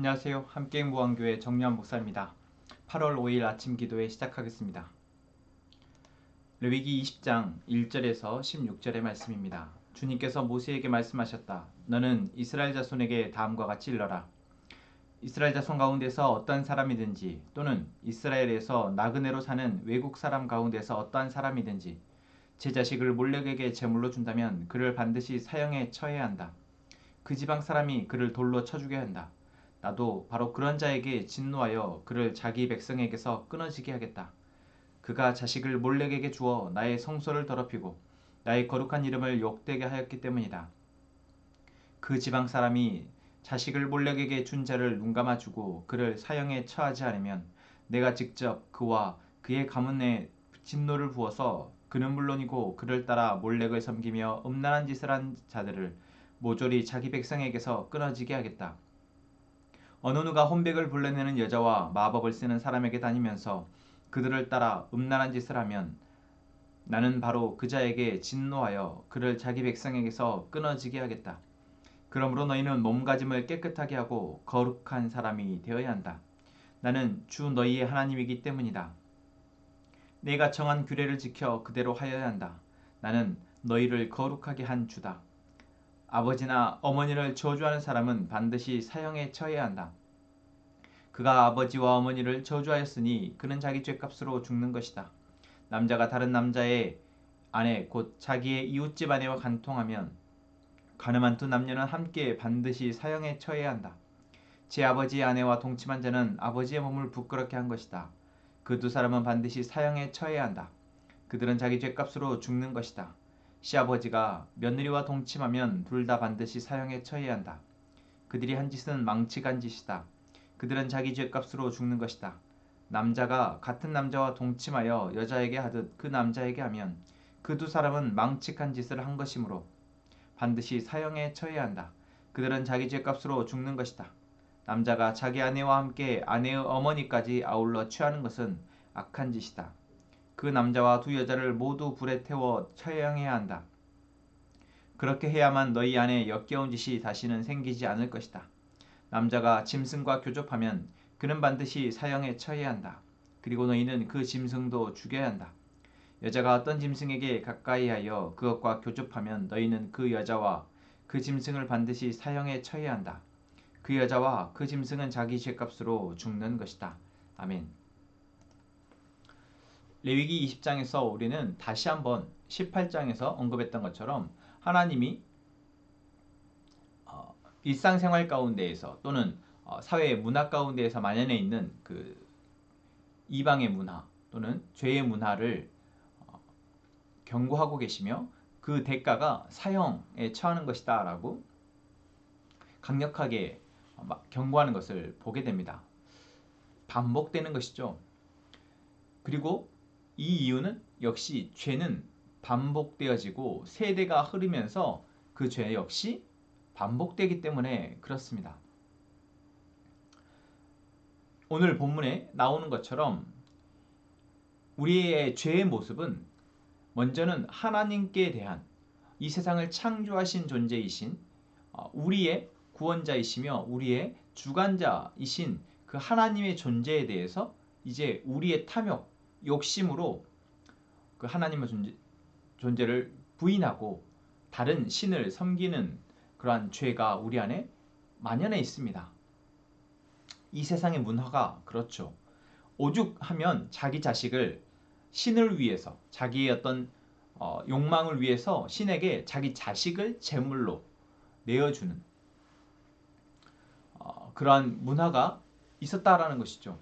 안녕하세요. 함께행무한교회 정유한 목사입니다. 8월 5일 아침 기도회 시작하겠습니다. 레위기 20장 1절에서 16절의 말씀입니다. 주님께서 모세에게 말씀하셨다. 너는 이스라엘 자손에게 다음과 같이 일러라. 이스라엘 자손 가운데서 어떤 사람이든지 또는 이스라엘에서 나그네로 사는 외국 사람 가운데서 어떠한 사람이든지 제 자식을 몰렉에게 제물로 준다면 그를 반드시 사형에 처해야 한다. 그 지방 사람이 그를 돌로 쳐 죽여야 한다. 나도 바로 그런 자에게 진노하여 그를 자기 백성에게서 끊어지게 하겠다. 그가 자식을 몰렉에게 주어 나의 성소를 더럽히고 나의 거룩한 이름을 욕되게 하였기 때문이다. 그 지방 사람이 자식을 몰렉에게 준 자를 눈감아 주고 그를 사형에 처하지 않으면 내가 직접 그와 그의 가문에 진노를 부어서 그는 물론이고 그를 따라 몰렉을 섬기며 음란한 짓을 한 자들을 모조리 자기 백성에게서 끊어지게 하겠다. 어느 누가 혼백을 불러내는 여자와 마법을 쓰는 사람에게 다니면서 그들을 따라 음란한 짓을 하면 나는 바로 그 자에게 진노하여 그를 자기 백성에게서 끊어지게 하겠다. 그러므로 너희는 몸가짐을 깨끗하게 하고 거룩한 사람이 되어야 한다. 나는 주 너희의 하나님이기 때문이다. 내가 정한 규례를 지켜 그대로 하여야 한다. 나는 너희를 거룩하게 한 주다. 아버지나 어머니를 저주하는 사람은 반드시 사형에 처해야 한다. 그가 아버지와 어머니를 저주하였으니 그는 자기 죄값으로 죽는 것이다. 남자가 다른 남자의 아내 곧 자기의 이웃집 아내와 간통하면 가늠한 두 남녀는 함께 반드시 사형에 처해야 한다. 제 아버지의 아내와 동침한 자는 아버지의 몸을 부끄럽게 한 것이다. 그 두 사람은 반드시 사형에 처해야 한다. 그들은 자기 죄값으로 죽는 것이다. 시아버지가 며느리와 동침하면 둘 다 반드시 사형에 처해야 한다. 그들이 한 짓은 망치간 짓이다. 그들은 자기 죄값으로 죽는 것이다. 남자가 같은 남자와 동침하여 여자에게 하듯 그 남자에게 하면 그 두 사람은 망측한 짓을 한 것이므로 반드시 사형에 처해야 한다. 그들은 자기 죄값으로 죽는 것이다. 남자가 자기 아내와 함께 아내의 어머니까지 아울러 취하는 것은 악한 짓이다. 그 남자와 두 여자를 모두 불에 태워 처형해야 한다. 그렇게 해야만 너희 안에 역겨운 짓이 다시는 생기지 않을 것이다. 남자가 짐승과 교접하면 그는 반드시 사형에 처해야 한다. 그리고 너희는 그 짐승도 죽여야 한다. 여자가 어떤 짐승에게 가까이하여 그것과 교접하면 너희는 그 여자와 그 짐승을 반드시 사형에 처해야 한다. 그 여자와 그 짐승은 자기 죄값으로 죽는 것이다. 아멘. 레위기 20장에서 우리는 다시 한번 18장에서 언급했던 것처럼 하나님이 어, 일상생활 가운데에서 또는 어, 사회 문화 가운데에서 만연해 있는 그 이방의 문화 또는 죄의 문화를 어, 경고하고 계시며 그 대가가 사형에 처하는 것이다 라고 강력하게 경고하는 것을 보게 됩니다. 반복되는 것이죠. 그리고 이 이유는 역시 죄는 반복되어지고 세대가 흐르면서 그 죄 역시 반복되기 때문에 그렇습니다. 오늘 본문에 나오는 것처럼 우리의 죄의 모습은 먼저는 하나님께 대한 이 세상을 창조하신 존재이신 어, 우리의 구원자이시며 우리의 주관자이신 그 하나님의 존재에 대해서 이제 우리의 탐욕, 욕심으로 그 하나님의 존재, 존재를 부인하고 다른 신을 섬기는 그러한 죄가 우리 안에 만연해 있습니다. 이 세상의 문화가 그렇죠. 오죽하면 자기 자식을 신을 위해서 자기의 어떤 어, 욕망을 위해서 신에게 자기 자식을 제물로 내어주는 어, 그러한 문화가 있었다라는 것이죠.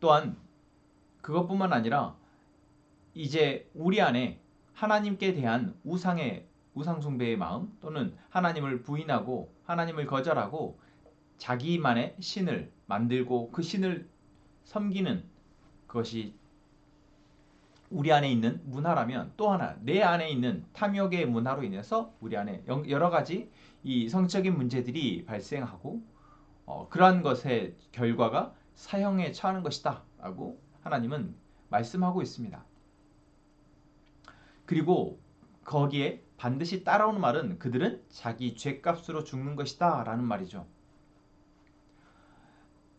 또한 그것뿐만 아니라 이제 우리 안에 하나님께 대한 우상의 우상숭배의 마음 또는 하나님을 부인하고 하나님을 거절하고 자기만의 신을 만들고 그 신을 섬기는 그것이 우리 안에 있는 문화라면 또 하나 내 안에 있는 탐욕의 문화로 인해서 우리 안에 여러 가지 이 성적인 문제들이 발생하고 어, 그러한 것의 결과가 사형에 처하는 것이다 라고 하나님은 말씀하고 있습니다. 그리고 거기에 반드시 따라오는 말은 그들은 자기 죄값으로 죽는 것이다 라는 말이죠.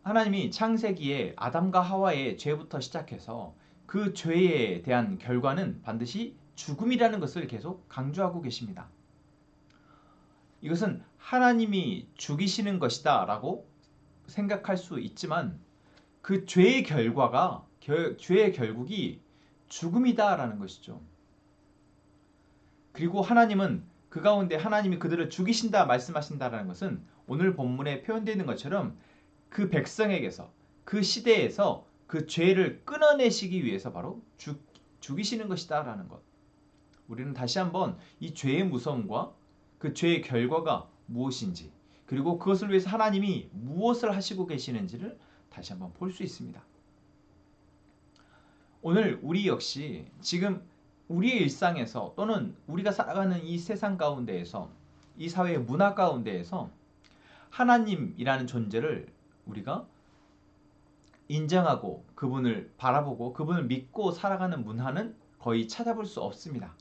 하나님이 창세기에 아담과 하와의 죄부터 시작해서 그 죄에 대한 결과는 반드시 죽음이라는 것을 계속 강조하고 계십니다. 이것은 하나님이 죽이시는 것이다 라고 생각할 수 있지만 그 죄의 결과가 죄의 결국이 죽음이다 라는 것이죠. 그리고 하나님은 그 가운데 하나님이 그들을 죽이신다 말씀하신다라는 것은 오늘 본문에 표현되어 있는 것처럼 그 백성에게서 그 시대에서 그 죄를 끊어내시기 위해서 바로 죽, 죽이시는 것이다라는 것. 우리는 다시 한번 이 죄의 무서움과 그 죄의 결과가 무엇인지 그리고 그것을 위해서 하나님이 무엇을 하시고 계시는지를 다시 한번 볼 수 있습니다. 오늘 우리 역시 지금 우리의 일상에서 또는 우리가 살아가는 이 세상 가운데에서 이 사회의 문화 가운데에서 하나님이라는 존재를 우리가 인정하고 그분을 바라보고 그분을 믿고 살아가는 문화는 거의 찾아볼 수 없습니다.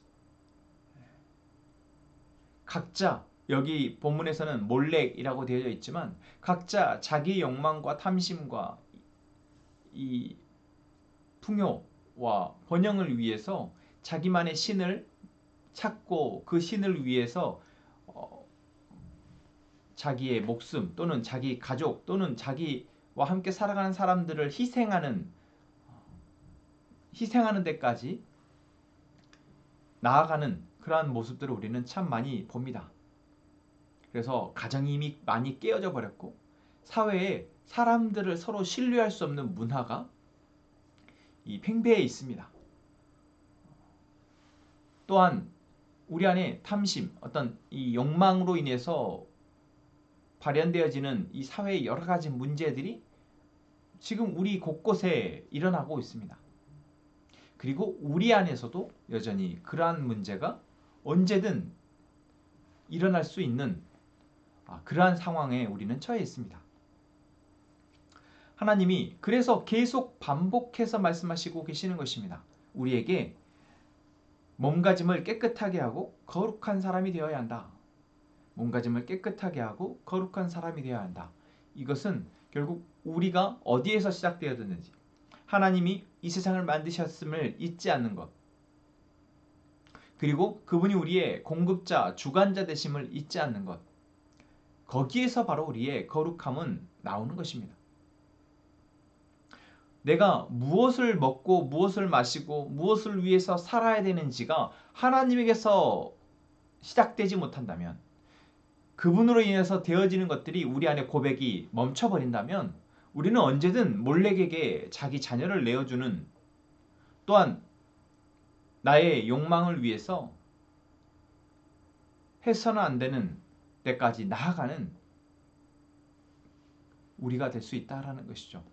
각자 여기 본문에서는 몰렉이라고 되어져 있지만 각자 자기 욕망과 탐심과 이 풍요 와 번영을 위해서 자기만의 신을 찾고 그 신을 위해서 어, 자기의 목숨 또는 자기 가족 또는 자기와 함께 살아가는 사람들을 희생하는 희생하는 데까지 나아가는 그러한 모습들을 우리는 참 많이 봅니다. 그래서 가정이 이미 많이 깨어져 버렸고 사회에 사람들을 서로 신뢰할 수 없는 문화가 이 팽배해 있습니다. 또한 우리 안에 탐심, 어떤 이 욕망으로 인해서 발현되어지는 이 사회의 여러 가지 문제들이 지금 우리 곳곳에 일어나고 있습니다. 그리고 우리 안에서도 여전히 그러한 문제가 언제든 일어날 수 있는 아, 그러한 상황에 우리는 처해 있습니다. 하나님이 그래서 계속 반복해서 말씀하시고 계시는 것입니다. 우리에게 몸가짐을 깨끗하게 하고 거룩한 사람이 되어야 한다. 몸가짐을 깨끗하게 하고 거룩한 사람이 되어야 한다. 이것은 결국 우리가 어디에서 시작되었는지 하나님이 이 세상을 만드셨음을 잊지 않는 것 그리고 그분이 우리의 공급자, 주관자 되심을 잊지 않는 것 거기에서 바로 우리의 거룩함은 나오는 것입니다. 내가 무엇을 먹고 무엇을 마시고 무엇을 위해서 살아야 되는지가 하나님에게서 시작되지 못한다면 그분으로 인해서 되어지는 것들이 우리 안에 고백이 멈춰버린다면 우리는 언제든 몰렉에게 자기 자녀를 내어주는 또한 나의 욕망을 위해서 해서는 안 되는 때까지 나아가는 우리가 될 수 있다라는 것이죠.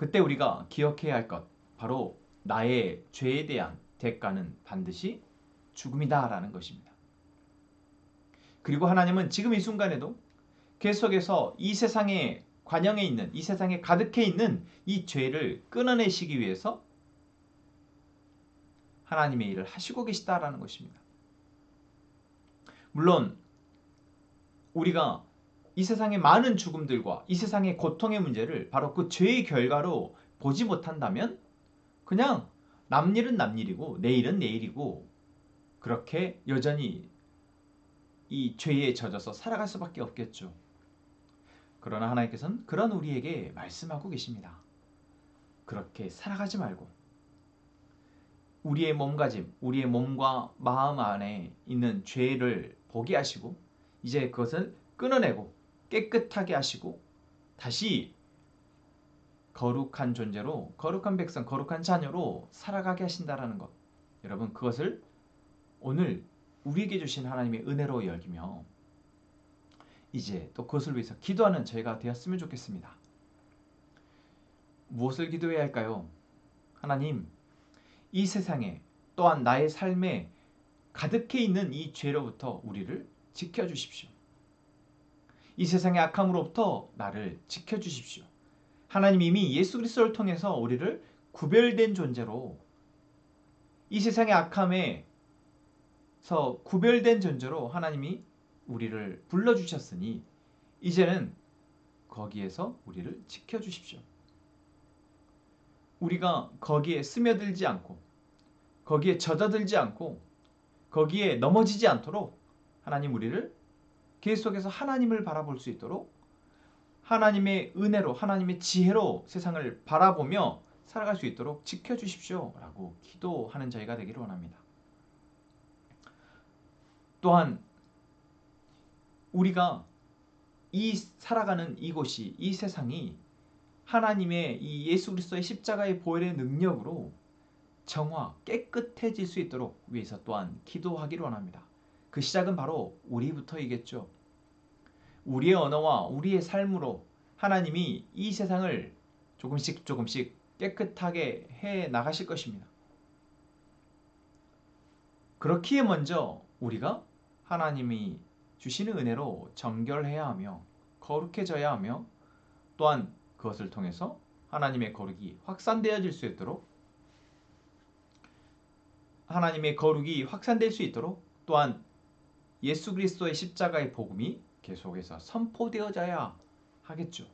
그때 우리가 기억해야 할 것, 바로 나의 죄에 대한 대가는 반드시 죽음이다라는 것입니다. 그리고 하나님은 지금 이 순간에도 계속해서 이 세상에 관영에 있는, 이 세상에 가득해 있는 이 죄를 끊어내시기 위해서 하나님의 일을 하시고 계시다라는 것입니다. 물론 우리가 이 세상의 많은 죽음들과 이 세상의 고통의 문제를 바로 그 죄의 결과로 보지 못한다면 그냥 남일은 남일이고 내일은 내일이고 그렇게 여전히 이 죄에 젖어서 살아갈 수밖에 없겠죠. 그러나 하나님께서는 그런 우리에게 말씀하고 계십니다. 그렇게 살아가지 말고 우리의 몸가짐, 우리의 몸과 마음 안에 있는 죄를 보게 하시고 이제 그것을 끊어내고 깨끗하게 하시고 다시 거룩한 존재로 거룩한 백성, 거룩한 자녀로 살아가게 하신다라는 것. 여러분 그것을 오늘 우리에게 주신 하나님의 은혜로 여기며 이제 또 그것을 위해서 기도하는 저희가 되었으면 좋겠습니다. 무엇을 기도해야 할까요? 하나님, 이 세상에 또한 나의 삶에 가득해 있는 이 죄로부터 우리를 지켜주십시오. 이 세상의 악함으로부터 나를 지켜주십시오. 하나님 이미 예수 그리스도를 통해서 우리를 구별된 존재로 이 세상의 악함에서 구별된 존재로 하나님이 우리를 불러주셨으니 이제는 거기에서 우리를 지켜 주십시오. 우리가 거기에 스며들지 않고 거기에 젖어들지 않고 거기에 넘어지지 않도록 하나님 우리를 계속해서 하나님을 바라볼 수 있도록 하나님의 은혜로 하나님의 지혜로 세상을 바라보며 살아갈 수 있도록 지켜주십시오 라고 기도하는 저희가 되기를 원합니다. 또한 우리가 이 살아가는 이곳이 이 세상이 하나님의 이 예수 그리스도의 십자가의 보혈의 능력으로 정화 깨끗해질 수 있도록 위해서 또한 기도하기를 원합니다. 그 시작은 바로 우리부터이겠죠. 우리의 언어와 우리의 삶으로 하나님이 이 세상을 조금씩 조금씩 깨끗하게 해 나가실 것입니다. 그렇기에 먼저 우리가 하나님이 주시는 은혜로 정결해야 하며 거룩해져야 하며 또한 그것을 통해서 하나님의 거룩이 확산되어질 수 있도록 하나님의 거룩이 확산될 수 있도록 또한 예수 그리스도의 십자가의 복음이 계속해서 선포되어져야 하겠죠.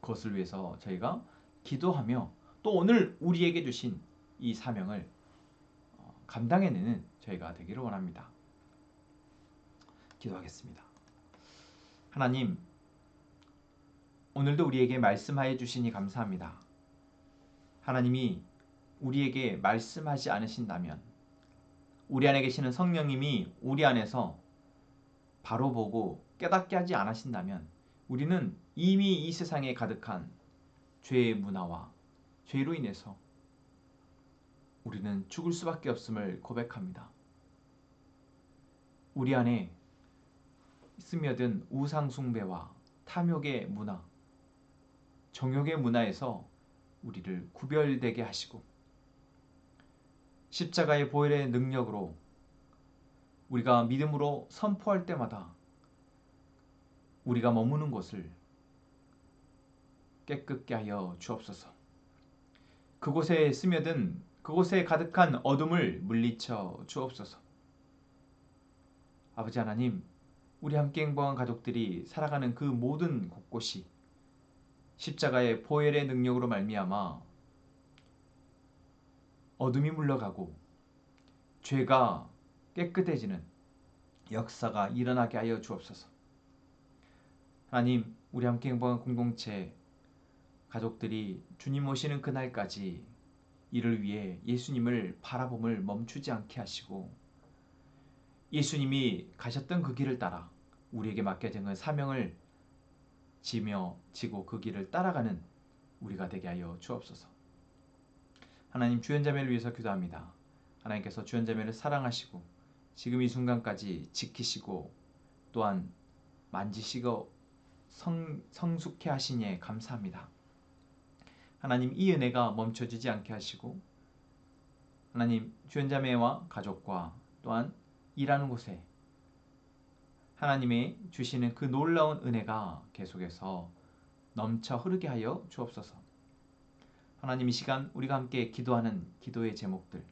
그것을 위해서 저희가 기도하며 또 오늘 우리에게 주신 이 사명을 어, 감당해내는 저희가 되기를 원합니다. 기도하겠습니다. 하나님, 오늘도 우리에게 말씀하여 주시니 감사합니다. 하나님이 우리에게 말씀하지 않으신다면 우리 안에 계시는 성령님이 우리 안에서 바로 보고 깨닫게 하지 않으신다면 우리는 이미 이 세상에 가득한 죄의 문화와 죄로 인해서 우리는 죽을 수밖에 없음을 고백합니다. 우리 안에 스며든 우상숭배와 탐욕의 문화, 정욕의 문화에서 우리를 구별되게 하시고 십자가의 보혈의 능력으로 우리가 믿음으로 선포할 때마다 우리가 머무는 곳을 깨끗게 하여 주옵소서. 그곳에 스며든 그곳에 가득한 어둠을 물리쳐 주옵소서. 아버지 하나님, 우리 함께 행복한 가족들이 살아가는 그 모든 곳곳이 십자가의 보혈의 능력으로 말미암아 어둠이 물러가고 죄가 깨끗해지는 역사가 일어나게 하여 주옵소서. 하나님, 우리 함께 행복한 공동체 가족들이 주님 오시는 그날까지 이를 위해 예수님을 바라봄을 멈추지 않게 하시고 예수님이 가셨던 그 길을 따라 우리에게 맡겨진 그 사명을 지며 지고 그 길을 따라가는 우리가 되게 하여 주옵소서. 하나님 주연자매를 위해서 기도합니다. 하나님께서 주연자매를 사랑하시고 지금 이 순간까지 지키시고 또한 만지시고 성, 성숙해 하시니 감사합니다. 하나님 이 은혜가 멈춰지지 않게 하시고 하나님 주연자매와 가족과 또한 일하는 곳에 하나님의 주시는 그 놀라운 은혜가 계속해서 넘쳐 흐르게 하여 주옵소서. 하나님 이 시간 우리가 함께 기도하는 기도의 제목들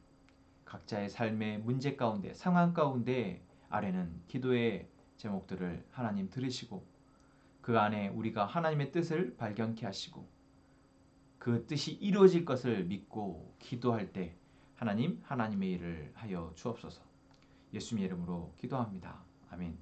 각자의 삶의 문제 가운데 상황 가운데 아래는 기도의 제목들을 하나님 들으시고 그 안에 우리가 하나님의 뜻을 발견케 하시고 그 뜻이 이루어질 것을 믿고 기도할 때 하나님 하나님의 일을 하여 주옵소서. 예수님의 이름으로 기도합니다. 아멘.